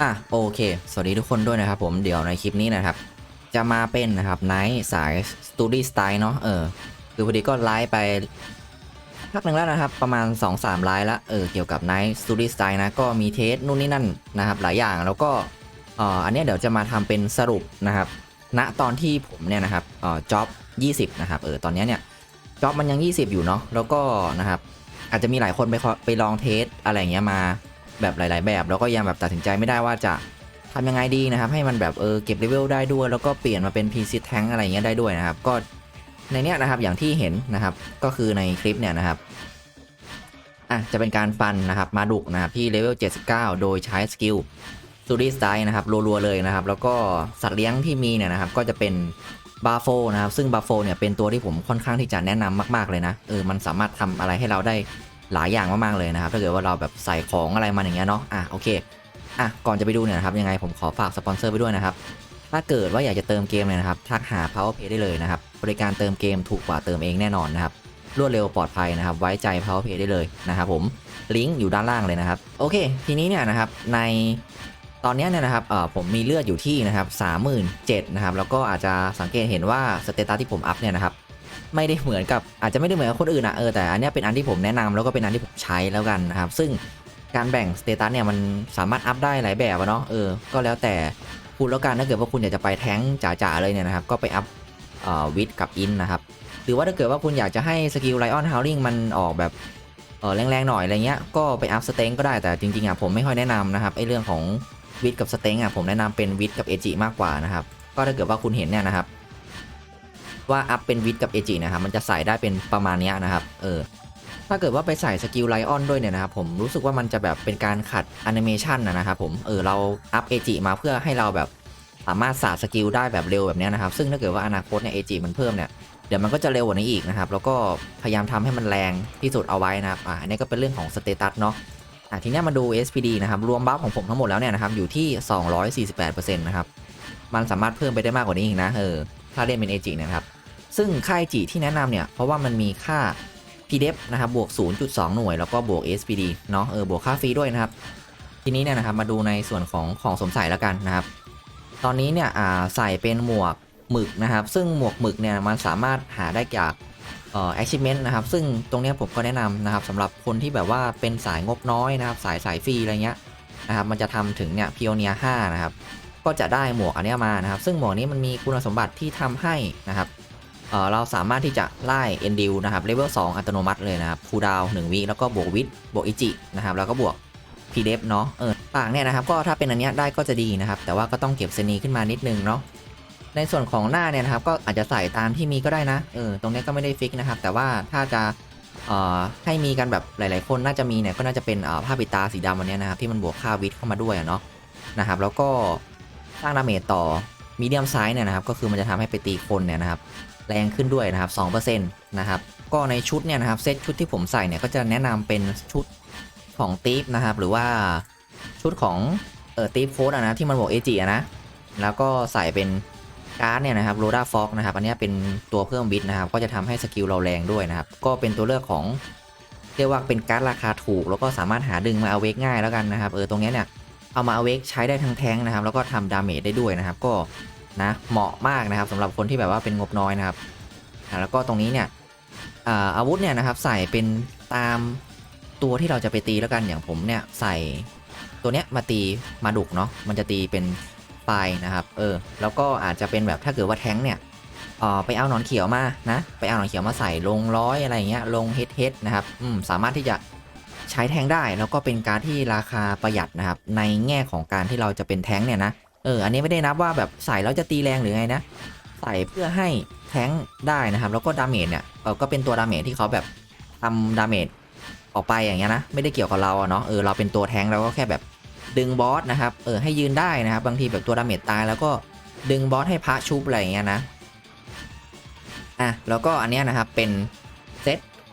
อะโอเค สวัสดีทุกคนด้วยนะครับผมเดี๋ยวในคลิปนี้นะครับ จะมาเป็นนะครับไนท์สายสตูดี้สไตล์เนาะเออคือพอดีก็ไลฟ์ไปพักหนึ่งแล้วนะครับ ประมาณ 2-3ไลฟ์ล้วเออเกี่ยวกับไนท์สตูดี้สไตล์นะก็มีเทสนู่นนี่นั่นนะครับ หลายอย่างแล้วก็เอ่ออันนี้เดี๋ยวจะมาทำเป็นสรุปนะครับณตอนที่ผมเนี่ยนะครับเอ่อจ็อบ20 นะครับเออตอนนี้เนี่ยจ็อบมันยัง 20 อยู่เนาะแล้วก็นะครับ อาจจะมีหลายคนไปขอไปลองเทสอะไรเงี้ยมา แบบหลาย ๆ แบบ แล้วก็ยังแบบตัดสินใจไม่ได้ว่าจะทำยังไงดีนะครับ ให้มันแบบเออเก็บเลเวลได้ด้วย แล้วก็เปลี่ยนมาเป็น PC Tank อะไรเงี้ยได้ด้วยนะครับ ก็ในเนี้ยนะครับอย่างที่เห็นนะครับ ก็คือในคลิปเนี่ยนะครับอะจะเป็นการฟันนะครับมาดุกนะครับที่เลเวล 79 โดยใช้สกิลซูริสไตนะครับรัวๆเลยนะครับ แล้วก็สัตว์เลี้ยงที่มีเนี่ยนะครับ ก็จะเป็นบาโฟนะครับ ซึ่งบาโฟเนี่ยเป็นตัวที่ผมค่อนข้างที่จะแนะนำมาก ๆเลยนะเออมันสามารถทำอะไรให้เราได้ หลายอย่างมากๆเลยนะครับ ถ้าเกิดว่าเราแบบใส่ของอะไรมาอย่างเงี้ยเนาะอะโอเคอะก่อนจะไปดูเนี่ยนะครับยังไงผมขอฝากสปอนเซอร์ไปด้วยนะครับถ้าเกิดว่าอยากจะเติมเกมเลยนะครับทักหา PowerPay ได้เลยนะครับบริการเติมเกมถูกกว่าเติมเองแน่นอนนะครับรวดเร็วปลอดภัยนะครับ ไว้ใจ PowerPay ได้เลยนะครับผมลิงก์อยู่ด้านล่างเลยนะครับโอเค ทีนี้เนี่ยนะครับในตอนนี้เนี่ยนะครับเอ่อผมมีเลือดอยู่ที่นะครับ37,000นะครับแล้วก็อาจจะสังเกตเห็นว่าสเตตัสที่ผมอัพเนี่ยนะครับ ไม่ได้เหมือนกับอาจจะไม่ได้เหมือนกับคนอื่นอะเออแต่อันนี้เป็นอันที่ผมแนะนำแล้วก็เป็นอันที่ผมใช้แล้วกันนะครับ ซึ่งการแบ่งสเตตัสเนี่ยมันสามารถอัพได้หลายแบบอะเนาะเออก็แล้วแต่คุณแล้วกันถ้าเกิดว่าคุณอยากจะไปแท้งจ๋าๆเลยเนี่ยนะครับก็ไปอัพวิดกับอินนะครับหรือว่าถ้าเกิดว่าคุณอยากจะให้สกิลไลออนฮาวลิงมันออกแบบเออแรงๆหน่อยอะไรเงี้ยก็ไปอัพสเต็งก็ได้แต่จริงๆอะผมไม่ค่อยแนะนำนะครับไอเรื่องของวิดกับสเต็งอะผมแนะนำเป็นวิดกับเอจิมากกว่านะครับก็ถ้าเกิดว่าคุณเห็นเนี่ยนะครับ ว่าอัพเป็นวิดกับเอจินะครับมันจะใส่ได้เป็นประมาณนี้นะครับเออถ้าเกิดว่าไปใส่สกิลไลออนด้วยเนี่ยนะครับผมรู้สึกว่ามันจะแบบเป็นการขัดแอนิเมชันนะครับผมเออเราอัพเอจิมาเพื่อให้เราแบบสามารถสาดสกิลได้แบบเร็วแบบนี้นะครับ ซึ่งถ้าเกิดว่าอนาคตเนี่ยเอจิมันเพิ่มเนี่ยเดี๋ยวมันก็จะเร็วกว่านี้อีกนะครับ แล้วก็พยายามทำให้มันแรงที่สุดเอาไว้นะครับอ่าอันนี้ก็เป็นเรื่องของสเตตัสเนาะอะทีนี้มาดู SPD นะครับ รวมบัฟของผมทั้งหมดแล้วเนี่ยนะครับอยู่ที่ 248%นะครับมันสามารถเพิ่มไปได้มากกว่านี้อีกนะเออ ถ้าเล่นเป็นเอจินะครับ ซึ่งค่ายจีที่แนะนำเนี่ย เพราะว่ามันมีค่า PDEF นะครับบวก 0.2 หน่วย แล้วก็บวก SPD เนาะเออบวกค่าฟรีด้วยนะครับ ทีนี้เนี่ยนะครับมาดูในส่วนของของสมใส่แล้วกันนะครับ ตอนนี้เนี่ยอ่าใส่เป็นหมวกหมึกนะครับ ซึ่งหมวกหมึกเนี่ยมันสามารถหาได้จากเอ่อ achievement นะครับ ซึ่งตรงนี้ผมก็แนะนำนะครับสำหรับคนที่แบบว่าเป็นสายงบน้อยนะครับ สายสายฟรีอะไรเงี้ยนะครับ มันจะทำถึงเนี่ย Pioneer 5 นะครับ ก็จะได้หมวกอันนี้มานะครับ ซึ่งหมวกนี้มันมีคุณสมบัติที่ทำให้นะครับเออเราสามารถที่จะไล่เอนดิวนะครับเลเวล2อัตโนมัติเลยนะครับคูดาวหนึ่งวิแล้วก็บวกวิทบวกอิจินะครับแล้วก็บวกพีเดฟเนาะเออปากเนี่ยนะครับก็ถ้าเป็นอันนี้ได้ก็จะดีนะครับ แต่ว่าก็ต้องเก็บเซนีขึ้นมานิดนึงเนาะในส่วนของหน้าเนี่ยนะครับก็อาจจะใส่ตามที่มีก็ได้นะเออตรงนี้ก็ไม่ได้ฟิกนะครับ แต่ว่าถ้าจะเอ่อให้มีกันแบบหลาย ๆ คนน่าจะมีเนี่ยก็น่าจะเป็นเอ่อผ้าปิดตาสีดำอันนี้นะครับที่มันบวกค่าวิทเข้ามาด้วยเนาะนะครับ แล้วก็ ร้างดาเมจต่อมีเดียมไซส์เนี่ยนะครับก็คือมันจะทำให้ไปตีคนเนี่ยนะครับแรงขึ้นด้วยนะครับ2%นะครับก็ในชุดเนี่ยนะครับเซตชุดที่ผมใส่เนี่ยก็จะแนะนำเป็นชุดของตีฟนะครับหรือว่าชุดของเอ่อตีฟโค้ดนะที่มันบอกเอจินะแล้วก็ใส่เป็นการ์ดเนี่ยนะครับโรดาฟ็อกนะครับอันนี้เป็นตัวเพิ่มบิตนะครับก็จะทำให้สกิลเราแรงด้วยนะครับก็เป็นตัวเลือกของเรียกว่าเป็นการ์ดราคาถูก แล้วก็สามารถหาดึงมาเอาเวกง่ายแล้วกันนะครับเออตรงเนี้ยเนี่ย เอามาเวกใช้ได้ทั้งแท้งนะครับ แล้วก็ทำดาเมจได้ด้วยนะครับ ก็นะเหมาะมากนะครับสำหรับคนที่แบบว่าเป็นงบน้อยนะครับแล้วก็ตรงนี้เนี่ยอาวุธเนี่ยนะครับใส่เป็นตามตัวที่เราจะไปตีแล้วกันอย่างผมเนี่ยใส่ตัวเนี้ยมาตีมาดุกเนาะมันจะตีเป็นไฟนะครับเออแล้วก็อาจจะเป็นแบบถ้าเกิดว่าแท้งเนี่ยไปเอาหนอนเขียวมานะไปเอาหนอนเขียวมาใส่ลงร้อยอะไรเงี้ยลงเฮดเฮดนะครับอืมสามารถที่จะ ใช้แทงได้แล้วก็เป็นการที่ราคาประหยัดนะครับ ในแง่ของการที่เราจะเป็นแทงเนี่ยนะเอออันนี้ไม่ได้นับว่าแบบใส่แล้วจะตีแรงหรือไงนะ ใส่เพื่อให้แทงได้นะครับ แล้วก็ดาเมจเนี่ยเออก็เป็นตัวดาเมจที่เขาแบบทำดาเมจออกไปอย่างเงี้ยนะไม่ได้เกี่ยวกับเราเนาะเออเราเป็นตัวแทงเราก็แค่แบบดึงบอสนะครับเออให้ยืนได้นะครับ บางทีแบบตัวดาเมจตายแล้วก็ดึงบอสให้พระชุบอะไรอย่างเงี้ยนะอะแล้วก็อันเนี้ยนะครับเป็น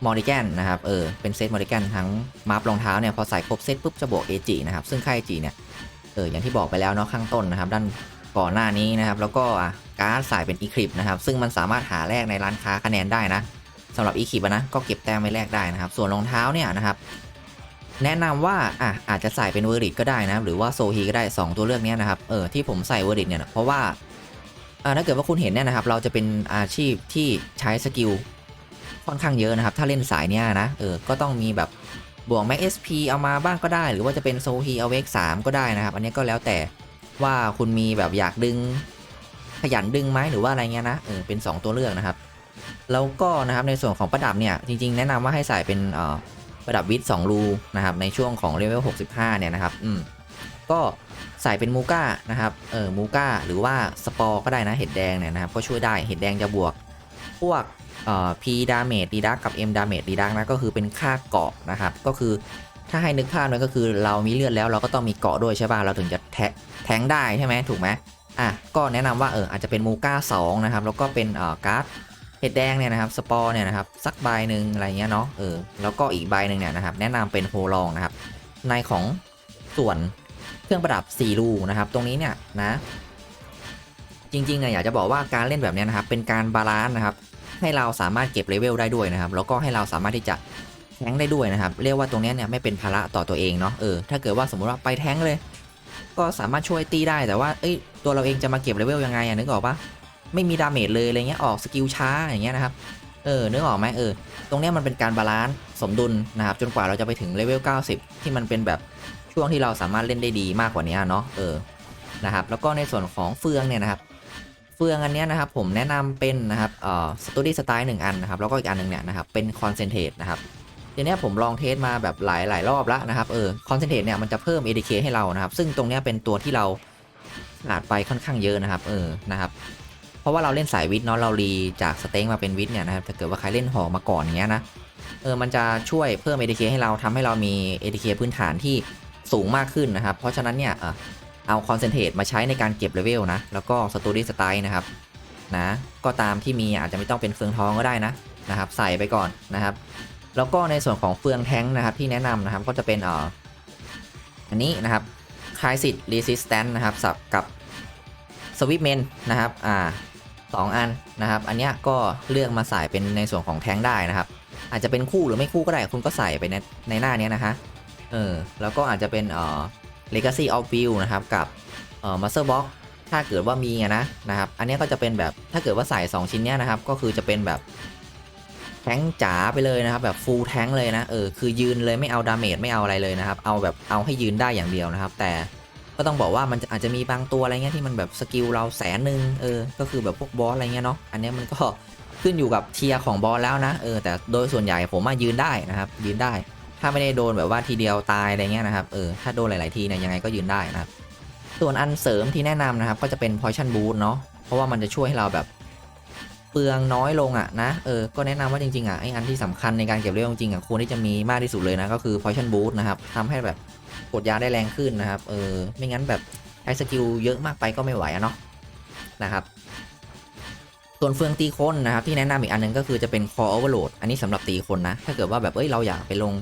มอริแกนนะครับ เออ เป็นเซตมอริแกนทั้งมาร์ฟรองเท้าเนี่ย พอใส่ครบเซตปุ๊บจะบวกเอจินะครับ ซึ่งค่าเอจิเนี่ย เออ อย่างที่บอกไปแล้วเนาะข้างต้นนะครับ ด้านก่อนหน้านี้นะครับ แล้วก็อะการ์ดใสายเป็นอีคลิปนะครับ ซึ่งมันสามารถหาแลกในร้านค้าคะแนนได้นะสำหรับอีคลิปนะ ก็เก็บแต้มไปแลกได้นะครับ ส่วนรองเท้าเนี่ยนะครับ แนะนำว่าอะอาจจะใส่เป็นเวอร์ดิก็ได้นะ หรือว่าโซฮีก็ได้ 2 ตัวเลือกเนี้ยนะครับ เออ ที่ผมใส่เวอร์ดิเนี่ยนะเพราะว่าอ่าถ้าเกิดว่าคุณเห็นเนี่ยนะครับ เราจะเป็นอาชีพที่ใช้สกิล ค่อนข้างเยอะนะครับ ถ้าเล่นสายเนี้ยนะ เออ ก็ต้องมีแบบบวกแม็กเอสพีเอามาบ้างก็ได้ หรือว่าจะเป็นโซฮีเอาเวกสามก็ได้นะครับ อันนี้ก็แล้วแต่ว่าคุณมีแบบอยากดึง ขยันดึงไหมหรือว่าอะไรเงี้ยนะ เออ เป็น 2 ตัวเลือกนะครับ แล้วก็นะครับในส่วนของประดับเนี่ยจริง ๆ แนะนำว่าให้ใส่เป็นเอ่อประดับวิทย์2รูนะครับในช่วงของเลเวล65 เนี่ยนะครับ อืม ก็ใส่เป็นมูก้านะครับ เออมูก้าหรือว่าสปอร์ก็ได้นะ เห็ดแดงเนี่ยนะครับ ก็ช่วยได้ เห็ดแดงจะบวก พวก P ดาเมจดีดักกับ M ดาเมจดีดักนะก็คือเป็นค่าเกาะนะครับ ก็คือถ้าให้นึกภาพมันก็คือเรามีเลือดแล้วเราก็ต้องมีเกาะด้วยใช่ป่ะเราถึงจะแทแทงได้ใช่ไหมถูกไหมอะก็แนะนำว่าเอออาจจะเป็นมูก้า2นะครับแล้วก็เป็นเอ่อการ์ดเห็ดแดงเนี่ยนะครับสปอร์เนี่ยนะครับสักใบหนึ่งอะไรเงี้ยเนาะเออแล้วก็อีกใบหนึ่งเนี่ยนะครับแนะนำเป็นโฮลองนะครับในของส่วนเครื่องประดับ4รูนะครับ ตรงนี้เนี่ยนะจริงๆเนี่ยอยากจะบอกว่าการเล่นแบบเนี้ยนะครับเป็นการบาลานซ์นะครับ ให้เราสามารถเก็บเลเวลได้ด้วยนะครับ แล้วก็ให้เราสามารถที่จะแทงได้ด้วยนะครับ เรียกว่าตรงนี้เนี่ยไม่เป็นภาระต่อตัวเองเนาะ เออ ถ้าเกิดว่าสมมุติว่าไปแทงเลย ก็สามารถช่วยตีได้ แต่ว่า เอ้ย ตัวเราเองจะมาเก็บเลเวลยังไงอะนึกออกปะไม่มีดาเมจเลยอะไรเงี้ย ออกสกิลช้าอย่างเงี้ยนะครับ เออ นึกออกไหมเออ ตรงนี้มันเป็นการบาลานซ์สมดุลนะครับ จนกว่าเราจะไปถึงเลเวล 90 ที่มันเป็นแบบช่วงที่เราสามารถเล่นได้ดีมากกว่านี้เนาะ เออ นะครับ แล้วก็ในส่วนของเฟืองเนี่ยนะครับ ฟืองอันนี้นะครับผมแนะนำเป็นนะครับเอ่อสตูดี้สไตล์หนึ่งอันนะครับแล้วก็อีกอันหนึ่งเนี่ยนะครับเป็นคอนเซนเทรตนะครับทีนี้ผมลองเทสมาแบบหลายหลายรอบแล้วนะครับเออคอนเซนเทรตเนี่ยมันจะเพิ่ม ADK ให้เรานะครับซึ่งตรงนี้เป็นตัวที่เราขาดไปค่อนข้างเยอะนะครับเออนะครับเพราะว่าเราเล่นสายวิทเนาะเรารีจากสเต็งมาเป็นวิทเนี่ยนะครับถ้าเกิดว่าใครเล่นหอมาก่อนเงี้ยนะเออมันจะช่วยเพิ่ม ADK ให้เราทำให้เรามี ADK พื้นฐานที่สูงมากขึ้นนะครับ เพราะฉะนั้นเนี่ย เอาคอนเซนเทรตมาใช้ในการเก็บเลเวลนะ แล้วก็สตูดี้สไตล์นะครับนะก็ตามที่มีอาจจะไม่ต้องเป็นเฟืองทองก็ได้นะนะครับ ใส่ไปก่อนนะครับ แล้วก็ในส่วนของเฟืองแท้งนะครับที่แนะนำนะครับก็จะเป็นเอ่ออันนี้นะครับคลายสิทธิ์รีสิสแตนนะครับสับกับสวิปเมนนะครับอ่าสองอันนะครับ อันเนี้ยก็เลือกมาใส่เป็นในส่วนของแท้งได้นะครับ อาจจะเป็นคู่หรือไม่คู่ก็ได้คุณก็ใส่ไปในในหน้านี้นะคะเออแล้วก็อาจจะเป็นเอ่อ legacy of view นะครับกับเอ่อ master box ถ้าเกิดว่ามีนะนะครับ อันนี้ก็จะเป็นแบบถ้าเกิดว่าใส่ 2 ชิ้นเนี้ยนะครับ ก็คือจะเป็นแบบแท้งจ๋าไปเลยนะครับแบบ full แท้งเลยนะเออคือยืนเลยไม่เอาดาเมจไม่เอาอะไรเลยนะครับ เอาแบบเอาให้ยืนได้อย่างเดียวนะครับ แต่ก็ต้องบอกว่ามันอาจจะมีบางตัวอะไรเงี้ยที่มันแบบสกิลเราแสนหนึ่งเออก็คือแบบพวกบอสอะไรเงี้ยเนาะอันนี้มันก็ขึ้นอยู่กับเทียร์ของบอสแล้วนะเออแต่โดยส่วนใหญ่ผมมายืนได้นะครับ ยืนได้ ถ้าไม่ได้โดนแบบว่าทีเดียวตายอะไรเงี้ยนะครับเออถ้าโดนหลาย ๆ ทีเนี่ยยังไงก็ยืนได้นะครับ ส่วนอันเสริมที่แนะนำนะครับ ก็จะเป็น poison boost เนาะเพราะว่ามันจะช่วยให้เราแบบเปลืองน้อยลงอะนะเออก็แนะนำว่าจริงๆอะไออันที่สำคัญในการเก็บเลือดจริงๆอะควรที่จะมีมากที่สุดเลยนะก็คือ poison boost นะครับทำให้แบบกดยาได้แรงขึ้นนะครับเออไม่งั้นแบบใช้สกิลเยอะมากไปก็ไม่ไหวอะเนาะนะครับ ส่วนเฟืองตีคนนะครับที่แนะนำอีกอันหนึงก็คือจะเป็น core overload อันนี้สำหรับตีคนนะ ถ้าเกิดว่าแบบเอ้ยเราอยากไปลง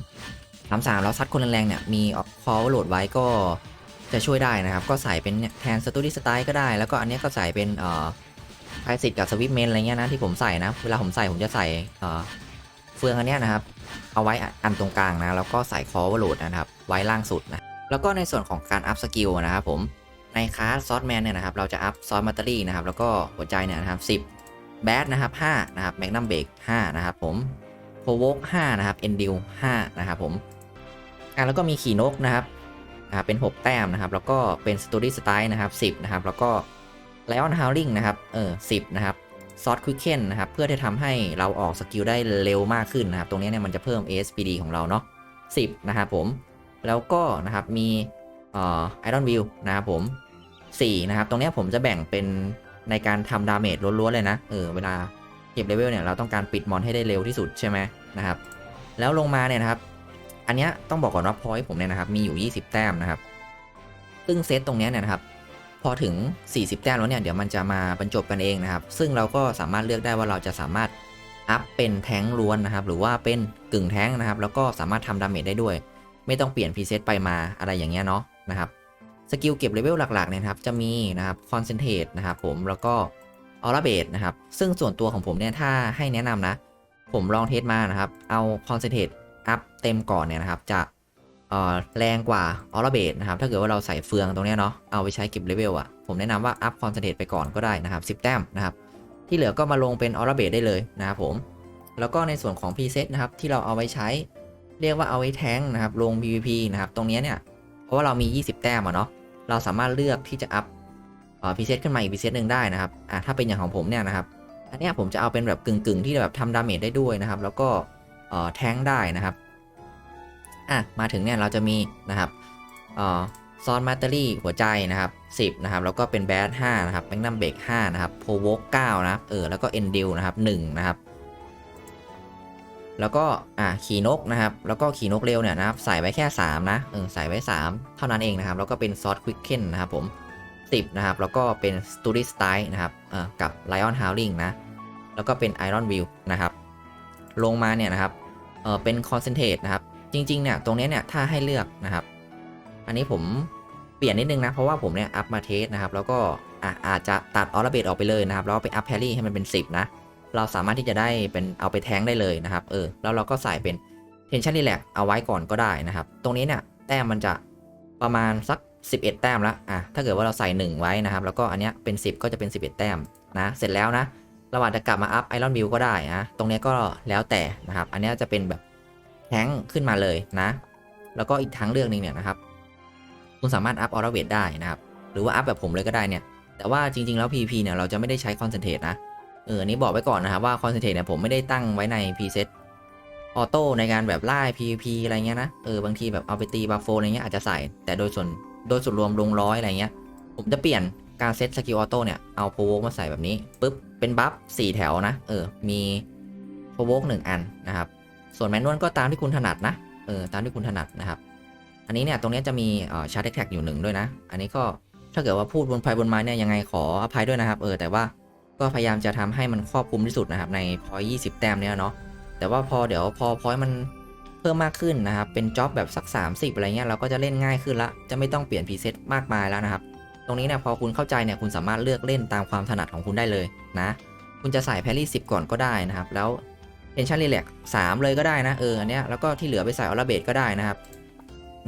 สามสามแล้วซัดคนแรงๆเนี่ยมี core overload ไว้ก็จะช่วยได้นะครับ ก็ใส่เป็นแทน study style ก็ได้ แล้วก็อันเนี้ยก็ใส่เป็นเอ่อไพสิตกับสวิปเมนอะไรเงี้ยนะที่ผมใส่นะ เวลาผมใส่ผมจะใส่เอ่อเฟืองอันเนี้ยนะครับ เอาไว้อันตรงกลางนะแล้วก็ใส่ core overload นะครับ ไว้ล่างสุดนะแล้วก็ในส่วนของการอัพสกิลนะครับผมในคลาสซอสแมนเนี่ยนะครับเราจะอัพซอสมัตเตอรี่นะครับแล้วก็หัวใจเนี่ยนะครับ10 แบดนะครับ5นะครับแมกนัมเบรก5นะครับผมโพวก5นะครับเอนดิล5นะครับผมอะแล้วก็มีขี่นกนะครับอ่าเป็น 6 แต้มนะครับ แล้วก็เป็นสตูดี้สไตล์นะครับ10นะครับแล้วก็ไลออนฮาวลิงนะครับเออ10นะครับซอสควิกเคนนะครับเพื่อที่ทำให้เราออกสกิลได้เร็วมากขึ้นนะครับ ตรงนี้เนี่ยมันจะเพิ่ม ASPD ของเราเนาะ10 นะครับผม แล้วก็นะครับมีเอ่อไอรอนวิวนะครับผม4นะครับ ตรงนี้ผมจะแบ่งเป็น ในการทำดาเมจล้วนๆเลยนะ เออ เวลาเก็บเลเวลเนี่ยเราต้องการปิดมอนให้ได้เร็วที่สุดใช่ไหมนะครับ แล้วลงมาเนี่ยนะครับ อันเนี้ยต้องบอกก่อนว่าพอยต์ผมเนี่ยนะครับมีอยู่ 20 แต้มนะครับ ซึ่งเซตตรงเนี้ยเนี่ยนะครับ พอถึง 40 แต้มแล้วเนี่ยเดี๋ยวมันจะมาบรรจบกันเองนะครับ ซึ่งเราก็สามารถเลือกได้ว่าเราจะสามารถอัพเป็นแท้งล้วนนะครับ หรือว่าเป็นกึ่งแท้งนะครับ แล้วก็สามารถทำดาเมจได้ด้วย ไม่ต้องเปลี่ยนพรีเซตไปมาอะไรอย่างเงี้ยเนาะนะครับ สกิลเก็บเลเวลหลักๆเนี่ยครับจะมีนะครับคอนเซนเทรตนะครับผมแล้วก็ออร่าเบดนะครับซึ่งส่วนตัวของผมเนี่ยถ้าให้แนะนำนะ ผมลองเทสมานะครับเอาคอนเซนเทรตอัพเต็มก่อนเนี่ยนะครับจะแรงกว่าออร์เบดนะครับถ้าเกิดว่าเราใส่เฟืองตรงเนี้ยเนาะเอาไปใช้เก็บเลเวลอะผมแนะนำว่าอัพคอนเซนเทรตไปก่อนก็ได้นะครับ10 แต้มนะครับที่เหลือก็มาลงเป็นออร์เบดได้เลยนะครับผมแล้วก็ในส่วนของ preset นะครับที่เราเอาไว้ใช้เรียกว่าเอาไว้แทงนะครับลง PVP นะครับตรงเนี้ยเนี่ยเพราะว่าเรามี 20 แต้มอะเนาะ เราสามารถเลือกที่จะอัพเอ่อ preset ขึ้นมาอีก preset หนึ่งได้นะครับอะถ้าเป็นอย่างของผมเนี่ยนะครับ อันนี้ผมจะเอาเป็นแบบกึ่งๆ ที่แบบทำดาเมจได้ด้วยนะครับ แล้วก็เอ่อแทงได้นะครับอะมาถึงเนี่ยเราจะมีนะครับเอ่อซอนมาตเตอรี่หัวใจนะครับ10นะครับแล้วก็เป็นแบด5นะครับแมกนัมเบรก5นะครับโพวก9นะครับเออแล้วก็เอนดิลนะครับ1นะครับ แล้วก็อะขี่นกนะครับ แล้วก็ขี่นกเร็วเนี่ยนะครับใส่ไว้แค่ 3 นะเออใส่ไว้ 3 เท่านั้นเองนะครับ แล้วก็เป็นซอสควิกเคนนะครับผม10นะครับ แล้วก็เป็น s t u d y Style นะครับเออกับ Lion Howling นะ แล้วก็เป็น Iron View นะครับ ลงมาเนี่ยนะครับเออเป็น Concentrate นะครับ จริงๆเนี่ยตรงนี้เนี่ยถ้าให้เลือกนะครับ อันนี้ผมเปลี่ยนนิดนึงนะ เพราะว่าผมเนี่ยอัพมาเทสนะครับ แล้วก็อะอาจจะตัดออร์เบตออกไปเลยนะครับ แล้วไปอัพแพรี่ให้มันเป็น 10 นะ เราสามารถที่จะได้เป็นเอาไปแทงได้เลยนะครับ เออ แล้วเราก็ใส่เป็น Tension Relax เอาไว้ก่อนก็ได้นะครับ ตรงนี้เนี่ยแต้มมันจะประมาณสัก 11 แต้มละอะ ถ้าเกิดว่าเราใส่ 1 ไว้นะครับ แล้วก็อันเนี้ยเป็น 10 ก็จะเป็น 11 แต้มนะ เสร็จแล้วนะเราอาจจะกลับมาอัพไอรอนวิวก็ได้นะตรงนี้ก็แล้วแต่นะครับ อันเนี้ยจะเป็นแบบแทงขึ้นมาเลยนะ แล้วก็อีกทางเลือกหนึงเนี่ยนะครับ คุณสามารถอัพออร์เวทได้นะครับ หรือว่าอัพแบบผมเลยก็ได้เนี่ย แต่ว่าจริง ๆ แล้ว PP เนี่ยเราจะไม่ได้ใช้คอนเซนเทรตนะ เออนี้บอกไว้ก่อนนะครับว่าคอนเซนเทรตเนี่ยผมไม่ได้ตั้งไว้ใน preset ออโต้ในการแบบไล่ PVP อะไรเงี้ยนะ เออบางทีแบบเอาไปตีบัฟโฟอะไรเงี้ยอาจจะใส่ แต่โดยส่วนโดยส่วนรวมลงร้อยอะไรเงี้ย ผมจะเปลี่ยนการเซตสกิลออโต้เนี่ย เอาโพวกมาใส่แบบนี้ปุ๊บ เป็นบัฟ4แถวนะ เออ มีโพวก1อันนะครับ ส่วนแมนนวลก็ตามที่คุณถนัดนะ เออ ตามที่คุณถนัดนะครับ อันนี้เนี่ยตรงนี้จะมีเอ่อชาร์จแท็กอยู่หนึ่งด้วยนะ อันนี้ก็ถ้าเกิดว่าพูดบนไฟบนไม้เนี่ยยังไงขออภัยด้วยนะครับ เออ แต่ว่า ก็พยายามจะทำให้มันครอบคลุมที่สุดนะครับในพอย20แต้มเนี่ยเนาะแต่ว่าพอเดี๋ยวพอพอยมันเพิ่มมากขึ้นนะครับ เป็นจ็อบแบบสัก 30 อะไรเงี้ยเราก็จะเล่นง่ายขึ้นละ จะไม่ต้องเปลี่ยนพรีเซตมากมายแล้วนะครับ ตรงนี้เนี่ยพอคุณเข้าใจเนี่ยคุณสามารถเลือกเล่นตามความถนัดของคุณได้เลยนะ คุณจะใส่แพรี่10 ก่อนก็ได้นะครับ แล้วเทนชั่นรีแลก3เลยก็ได้นะเอออันเนี้ยแล้วก็ที่เหลือไปใส่ออร์เบตก็ได้นะครับ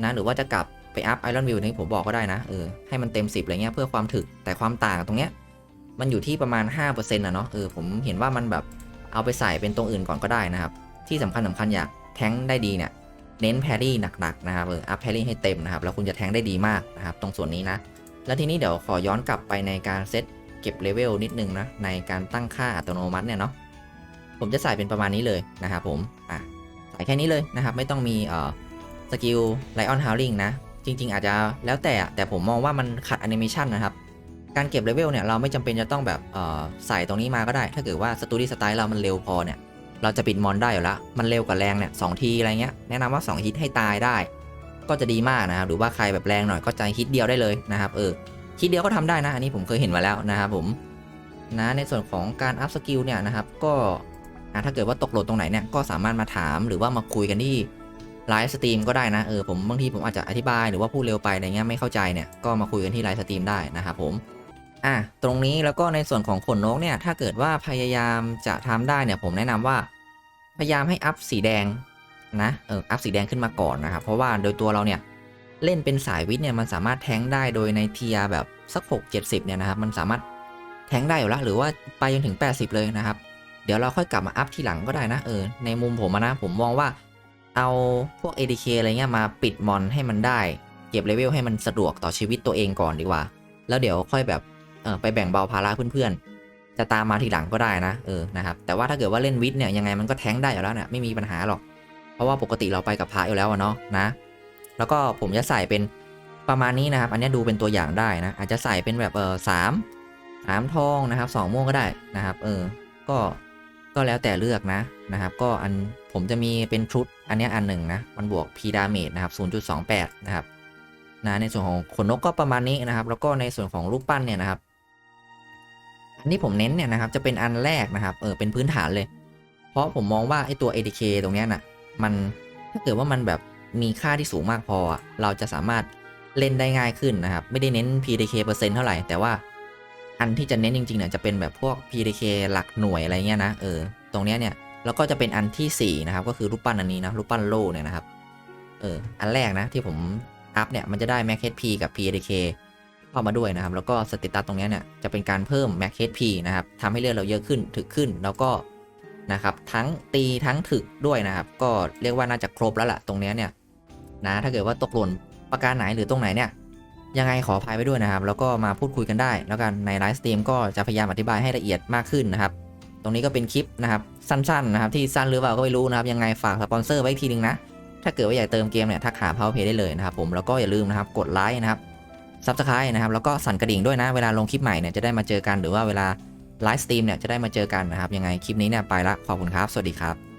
นะหรือว่าจะกลับไปอัพไอรอนวิวที่ผมบอกก็ได้นะเออให้มันเต็ม 10อะไรเงี้ยเพื่อความถึกแต่ความต่างตรงเนี้ย มันอยู่ที่ประมาณ5%นะเนาะเออผมเห็นว่ามันแบบเอาไปใส่เป็นตรงอื่นก่อนก็ได้นะครับ ที่สำคัญสำคัญอยากแทงได้ดีเนี่ยเน้นแพรี่หนักๆนะครับเอออัพแพรี่ให้เต็มนะครับแล้วคุณจะแทงได้ดีมากนะครับตรงส่วนนี้นะ แล้วทีนี้เดี๋ยวขอย้อนกลับไปในการเซตเก็บเลเวลนิดนึงนะในการตั้งค่าอัตโนมัติเนี่ยเนาะผมจะใส่เป็นประมาณนี้เลยนะครับผมอะใส่แค่นี้เลยนะครับไม่ต้องมีเอ่อสกิลไลออนฮาวลิงนะจริง ๆ อาจจะแล้วแต่แต่ผมมองว่ามันขัดแอนิเมชันนะครับ การเก็บเลเวลเนี่ยเราไม่จำเป็นจะต้องแบบใส่ตรงนี้มาก็ได้ ถ้าเกิดว่าสตูดิสไตล์เรามันเร็วพอเนี่ยเราจะปิดมอนได้อยู่แล้วมันเร็วกว่าแรงเนี่ยสองทีอะไรเงี้ยแนะนำว่า2ฮิตให้ตายได้ ก็จะดีมากนะครับหรือว่าใครแบบแรงหน่อยก็จะฮิตเดียวได้เลยนะครับเออฮิตเดียวก็ทำได้นะอันนี้ผมเคยเห็นมาแล้วนะครับผมนะในส่วนของการอัพสกิลเนี่ยนะครับก็ถ้าเกิดว่าตกหล่นตรงไหนเนี่ยก็สามารถมาถามหรือว่ามาคุยกันที่ไลฟ์สตรีมก็ได้นะเออผมบางทีผมอาจจะอธิบายหรือว่าพูดเร็วไปอะไรเงี้ยไม่เข้าใจเนี่ยก็มาคุยกันที่ไลฟ์สตรีมได้นะครับผม อะตรงนี้แล้วก็ในส่วนของขนนกเนี่ยถ้าเกิดว่าพยายามจะทำได้เนี่ยผมแนะนำว่า พยายามให้อัพสีแดงนะเอออัพสีแดงขึ้นมาก่อนนะครับเพราะว่าโดยตัวเราเนี่ยเล่นเป็นสายวิทย์เนี่ยมันสามารถแทงได้โดยในเทียแบบสัก 6 70เนี่ยนะครับมันสามารถแทงได้อยู่แล้วหรือว่าไปจนถึง 80 เลยนะครับ เดี๋ยวเราค่อยกลับมาอัพทีหลังก็ได้นะเออในมุมผมนะผมมองว่าเอาพวก ADK อะไรเงี้ยมาปิดมอนให้มันได้ เก็บเลเวลให้มันสะดวกต่อชีวิตตัวเองก่อนดีกว่า แล้วเดี๋ยวค่อยแบบ เออไปแบ่งเบาภาระเพื่อนๆ จะตามมาทีหลังก็ได้นะเออนะครับแต่ว่าถ้าเกิดว่าเล่นวิทย์เนี่ยยังไงมันก็แท้งได้อยู่แล้วเนี่ยไม่มีปัญหาหรอก เพราะว่าปกติเราไปกับพระอยู่แล้วเนาะนะ แล้วก็ผมจะใส่เป็นประมาณนี้นะครับ อันนี้ดูเป็นตัวอย่างได้นะ อาจจะใส่เป็นแบบเออสามสามทองนะครับสองม่วงก็ได้นะครับ เออก็ก็แล้วแต่เลือกนะนะครับ ก็อันผมจะมีเป็นชุดอันนี้อันหนึ่งนะมันบวก P damage นะครับ 0.28 นะครับนะในส่วนของขนนกก็ประมาณนี้นะครับ แล้วก็ในส่วนของรูปปั้นเนี่ยนะครับ อันนี้ผมเน้นเนี่ยนะครับจะเป็นอันแรกนะครับเออเป็นพื้นฐานเลย เพราะผมมองว่าไอตัว ADK ตรงเนี้ยน่ะมันถ้าเกิดว่ามันแบบมีค่าที่สูงมากพอ เราจะสามารถเล่นได้ง่ายขึ้นนะครับ ไม่ได้เน้น PDK เปอร์เซ็นต์เท่าไหร่ แต่ว่าอันที่จะเน้นจริงๆเนี่ยจะเป็นแบบพวก PDK หลักหน่วยอะไรเงี้ยนะเออตรงเนี้ยเนี่ยแล้วก็จะเป็นอันที่4นะครับก็คือรูปปั้นอันนี้นะรูปปั้นโล่เนี่ยนะครับเอออันแรกนะที่ผมอัพเนี่ยมันจะได้ Max HP กับ PDK เข้ามาด้วยนะครับ แล้วก็สเตตัสตรงนี้เนี่ยจะเป็นการเพิ่ม Max HP นะครับทำให้เลือดเราเยอะขึ้นถึกขึ้นแล้วก็นะครับทั้งตีทั้งถึกด้วยนะครับ ก็เรียกว่าน่าจะครบแล้วล่ะตรงนี้เนี่ยนะถ้าเกิดว่าตกหล่นประการไหนหรือตรงไหนเนี่ยยังไงขออภัยไปด้วยนะครับ แล้วก็มาพูดคุยกันได้ แล้วกันในไลฟ์สตรีมก็จะพยายามอธิบายให้ละเอียดมากขึ้นนะครับ ตรงนี้ก็เป็นคลิปนะครับ สั้นๆนะครับที่สั้นหรือเปล่าก็ไม่รู้นะครับ ยังไงฝากสปอนเซอร์ไว้อีกทีนึงนะ ถ้าเกิดว่าอยากเติมเกมเนี่ยทักหา Powerplay ได้เลยนะครับผมแล้วก็อย่าลืมนะครับกดไลค์นะครับ ซับสไครต์นะครับแล้วก็สั่นกระดิ่งด้วยนะเวลาลงคลิปใหม่เนี่ยจะได้มาเจอกันหรือว่าเวลาไลฟ์สตรีมเนี่ยจะได้มาเจอกันนะครับยังไงคลิปนี้เนี่ยไปละขอบคุณครับ สวัสดีครับ